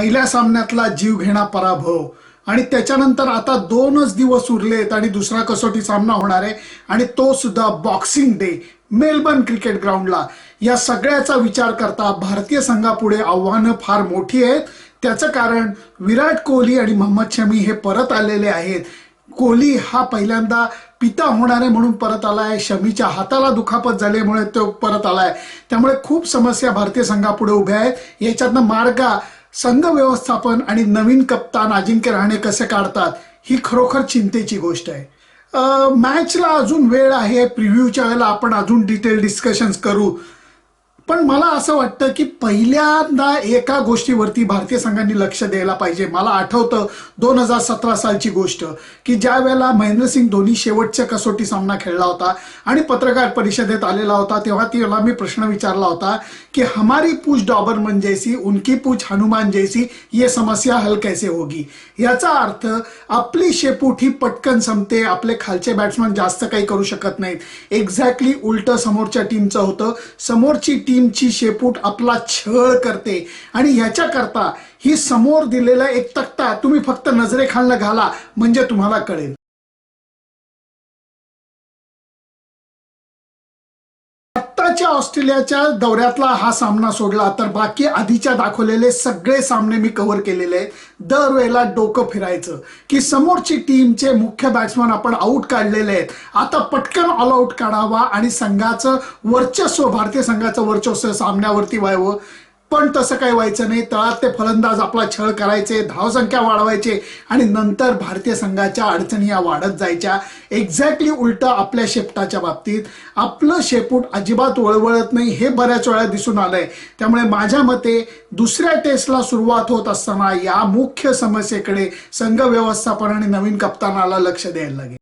पहिल्या सामन्यातला जीवघेणा पराभव. आणि त्याच्यानंतर आता दोनच दिवस उरलेत आणि दुसरा कसोटी सामना होणार आहे. आणि तो सुद्धा बॉक्सिंग डे मेलबर्न क्रिकेट ग्राउंडला या सगळ्याचा विचार करता भारतीय संघापुढे आव्हानं फार मोठी आहेत. त्याचं कारण विराट कोहली आणि मोहम्मद शमी हे परत आलेले आहेत. कोहली हा पहिल्यांदा पिता होणार आहे म्हणून परत आलाय. शमीच्या हाताला दुखापत झाल्यामुळे तो परत आलाय. त्यामुळे खूप समस्या भारतीय संघापुढे उभ्या आहेत. याच्यातनं मार्गा संघ व्यवस्थापन आणि नवीन कप्तान अजिंक्य रहाणे कसे काढतात ही खरोखर चिंतेची गोष्ट आहे. मॅचला अजून वेळ आहे. प्रिव्ह्यूच्या वेळेला आपण अजून डिटेल डिस्कशन्स करू. पण मला असं वाटतं की पहिल्यांदा एका गोष्टीवरती भारतीय संघांनी लक्ष द्यायला पाहिजे. मला आठवतं दोन हजार सतरा सालची गोष्ट की ज्या वेळेला महेंद्रसिंग धोनी शेवटच्या कसोटी सामना खेळला होता आणि पत्रकार परिषदेत आलेला होता तेव्हा तिला मी प्रश्न विचारला होता की हमारी पूछ डॉबरमन जैसी उनकी पूछ हनुमान जैसी ये समस्या हल कैसे होगी? याचा अर्थ आपली शेपूट ही पटकन संपते आपले खालचे बॅट्समन जास्त काही करू शकत नाहीत. एक्झॅक्टली उलट समोरच्या टीमचं होतं. समोरची टीम टीमची शेपूट आपला छळ करते. आणि ह्याच्याकरता ही समोर दिलेला एक तक्ता तुम्ही फक्त नजरेखालनं घाला म्हणजे तुम्हाला कळेल. भारताच्या ऑस्ट्रेलियाच्या दौऱ्यातला हा सामना सोडला तर बाकी आधीच्या दाखवलेले सगळे सामने मी कव्हर केलेले. आहेत दरवेळेला डोकं फिरायचं की समोरची टीमचे मुख्य बॅट्समन आपण आऊट काढलेले आहेत. आता पटकन ऑल आऊट काढावा आणि संघाचं वर्चस्व भारतीय संघाचं वर्चस्व सामन्यावरती व्हावं. पण तसं काही व्हायचं नाही. तळात ते फलंदाज आपला छळ करायचे धावसंख्या वाढवायचे आणि नंतर भारतीय संघाच्या अडचणी या वाढत जायच्या. एक्झॅक्टली उलट आपल्या शेपटाच्या बाबतीत. आपलं शेपूट अजिबात वळवळत नाही हे बऱ्याच वेळा दिसून आलंय. त्यामुळे माझ्या मते दुसऱ्या टेस्टला सुरुवात होत असताना या मुख्य समस्येकडे संघ व्यवस्थापन आणि नवीन कप्तानाला लक्ष द्यायला लागेल.